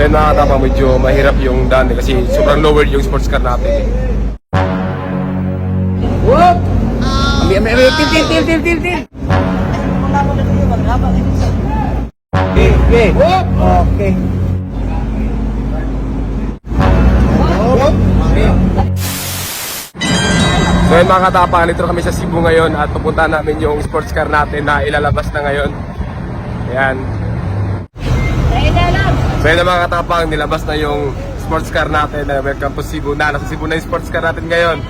So yun mga katapang, medyo mahirap yung daan eh, kasi sobrang lowered yung sports car natin eh. Whoop! Ambil, ambil, ambil. Til, til, til, til, til, til. Okay, okay. Whoop! Okay. Whoop! So yun mga katapang, nito kami sa Cebu ngayon at pupunta namin yung sports car natin na ilalabas na ngayon. Ayan. So mga katapang, nilabas na yung sports car natin na welcome to Cebu na. Nasa Cebu na yung sports car natin ngayon.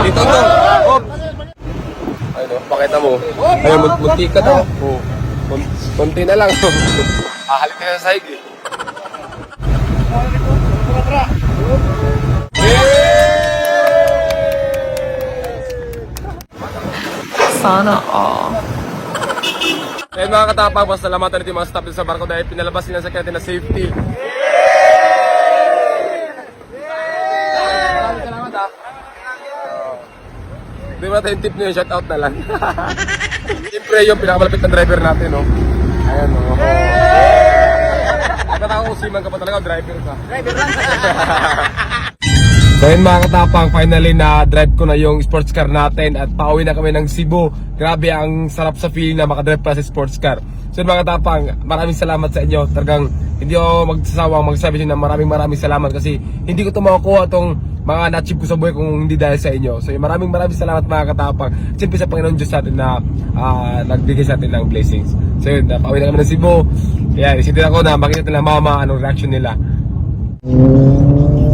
Dito to. Ano, pakita mo. Ayun, munti ka daw. Oh. Mun- Munti na lang. Ahalik ka na sa sahig eh. Sana all. Ayun mga katapang, basta salamatan natin yung mga staff dito sa barko dahil pinalabas nila sa kanya na safety. Maraming salamat ah. Di ba tayo yung tip niyo, shout out na lang. Siyempre yung pinakamalapit na driver natin, no? Ayan, no? Dapat ako usiman ka pa talaga, driver ka. Driver lang sa So yun mga katapang, finally na drive ko na yung sports car natin at pauwi na kami ng Cebu. Grabe ang sarap sa feeling na makadrive pa sa sports car. So yun mga katapang, maraming salamat sa inyo. Talagang hindi ako magsasawang magsabi nyo na maraming maraming salamat kasi hindi ko ito makukuha itong mga na-achieve ko sa buhay kung hindi dahil sa inyo. So maraming maraming salamat mga katapang. Siyempre sa Panginoon Diyos natin na ah, nagbigay sa atin ng blessings. So yun, pauwi na kami ng Cebu. Kaya isitin ako na makita nila mama anong reaction nila. Ayaw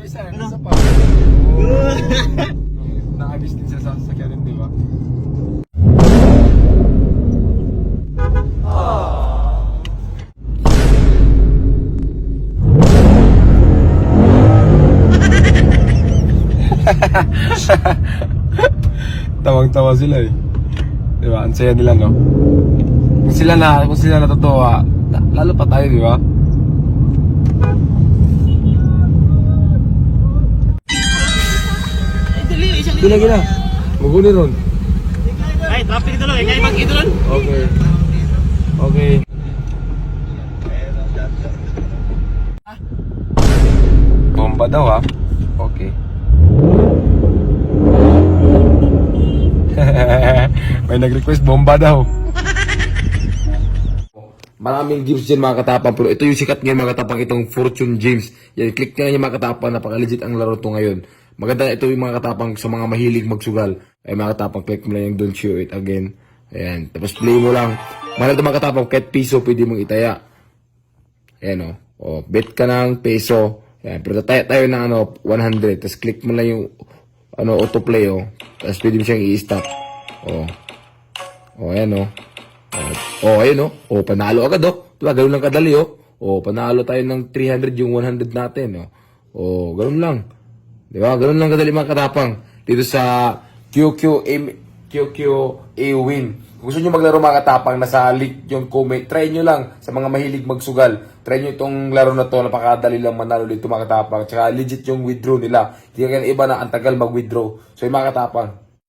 Paisa, paisa, paisa. Isa pa. Nakabis din siya sa sasakyan, di ba? Tawang-tawa sila eh. Di ba? Ang saya nila, no? Kung sila na, kung sila natutuwa, na- lalo pa tayo, di ba? Gila, gila. Maguli ron. Ay, traffic ito lang. Eh, kaya mag-ito lang. Okay. Okay. Bomba daw ha. Okay. May nag-request bomba daw. Maraming gifts dyan mga katapang pero ito yung sikat ngayon mga katapang itong Fortune James. Yan, click nyo yung mga katapang napaka-legit ang laro to ngayon. Maganda ito yung mga katapang sa mga mahilig magsugal. Ay mga katapang click mo lang yung don't show it again. Ayan. Tapos play mo lang. Mahal ito mga katapang kahit piso pwede mong itaya. Ayan o. O, bet ka ng peso. Ayan. Pero tataya tayo ng ano, 100. Tapos click mo lang yung ano, autoplay o. Tapos pwede mo siyang i-stop. O. O, ayan o. Oh, ayun oh. Oh, panalo agad oh. Diba, ganun lang kadali oh. Oh, panalo tayo ng 300 yung 100 natin oh. Oh, ganun lang. Diba? Ganun lang kadali mga katapang. Dito sa QQA QQA win. Kung gusto nyo maglaro mga katapang, nasa link yung comment. Try nyo lang sa mga mahilig magsugal. Try nyo itong laro na to. Napakadali lang manalo dito mga katapang. Tsaka legit yung withdraw nila. Hindi kaya iba na ang tagal mag-withdraw. So yung mga katapang,